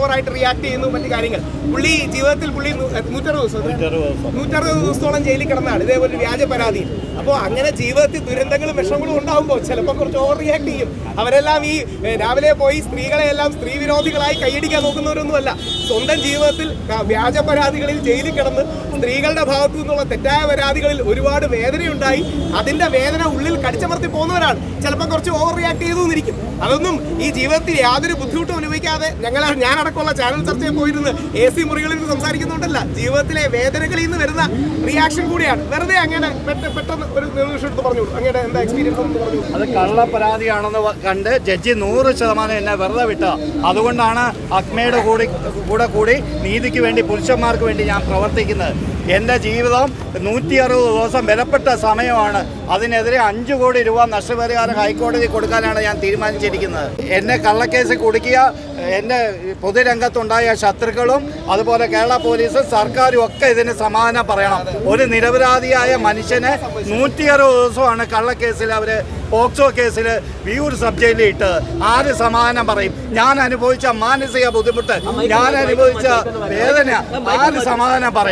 ഓവറായിട്ട് റിയാക്ട് ചെയ്യുന്നു മറ്റു കാര്യങ്ങൾ. പുള്ളി ജീവിതത്തിൽ പുള്ളി നൂറ്ററുപത് ദിവസം നൂറ്ററുപത് ദിവസത്തോളം ജയിലിൽ കിടന്നാണ്. ഇതേപോലെ വ്യാജ പരാതി അപ്പോൾ അങ്ങനെ ജീവിതത്തിൽ ദുരന്തങ്ങളും വിഷമങ്ങളും ഉണ്ടാകുമ്പോൾ ചിലപ്പോൾ കുറച്ച് ഓവർ റിയാക്ട് ചെയ്യും. അവരെല്ലാം ഈ രാവിലെ പോയി സ്ത്രീകളെ എല്ലാം സ്ത്രീ വിരോധികളായി കൈയടിക്കാൻ നോക്കുന്നവരൊന്നുമല്ല സ്വന്തം ജീവിതത്തിൽ വ്യാജ പരാതികളിൽ ജയിലിൽ കിടന്ന് സ്ത്രീകളുടെ ഭാഗത്തു നിന്നുള്ള തെറ്റായ പരാതികളിൽ ഒരുപാട് വേദനയുണ്ടായി. അതിന്റെ വേദന ഉള്ളിൽ കടിച്ചമർത്തി പോകുന്നവരാണ്. ചിലപ്പോൾ കുറച്ച് ഓവർ റിയാക്ട് ചെയ്തു എന്നിരിക്കും അതൊന്നും ഈ ജീവിതത്തിൽ യാതൊരു ബുദ്ധിമുട്ടും അനുഭവിക്കാതെ ഞങ്ങൾ ഞാനടക്കമുള്ള ചാനൽ ചർച്ചയിൽ പോയിരുന്ന് എ സി മുറികളിൽ നിന്ന് സംസാരിക്കുന്നുണ്ടല്ല. ജീവിതത്തിലെ വേദനകളിൽ നിന്ന് വരുന്ന റിയാക്ഷൻ കൂടിയാണ്. വെറുതെ അങ്ങനെ പെട്ടെന്ന് ഒരു നിമിഷം എടുത്ത് പറഞ്ഞു അങ്ങനെ എന്താ എക്സ്പീരിയൻസ് എന്ന് പറഞ്ഞു അത് കള്ള പരാതിയാണെന്ന് കണ്ട് ജഡ്ജി നൂറ് ശതമാനം എന്നെ വെറുതെ വിട്ട. അതുകൊണ്ടാണ് അക്മയുടെ കൂടി കൂടെ കൂടി നീതിക്ക് വേണ്ടി പുരുഷന്മാർക്ക് വേണ്ടി ഞാൻ പ്രവർത്തിക്കുന്നത്. എന്റെ ജീവിതം നൂറ്റി അറുപത് ദിവസം വിലപ്പെട്ട സമയമാണ്. അതിനെതിരെ അഞ്ച് കോടി രൂപ നഷ്ടപരിഹാരം ഹൈക്കോടതി കൊടുക്കാനാണ് ഞാൻ തീരുമാനിച്ചിരിക്കുന്നത്. എന്നെ കള്ളക്കേസ് കുടുക്കിയ എന്റെ പൊതുരംഗത്തുണ്ടായ ശത്രുക്കളും അതുപോലെ കേരള പോലീസും സർക്കാരും ഒക്കെ ഇതിന് സമാധാനം പറയണം. ഒരു നിരപരാധിയായ മനുഷ്യനെ നൂറ്റി അറുപത് ദിവസമാണ് കള്ളക്കേസിൽ അവർ പോക്സോ കേസിൽ വിയൂർ സബ് ജയിലിൽ ഇട്ട് ആര് സമാധാനം പറയും? ഞാൻ അനുഭവിച്ച മാനസിക ബുദ്ധിമുട്ട് ഞാൻ അനുഭവിച്ച വേദന ആര് സമാധാനം പറയും?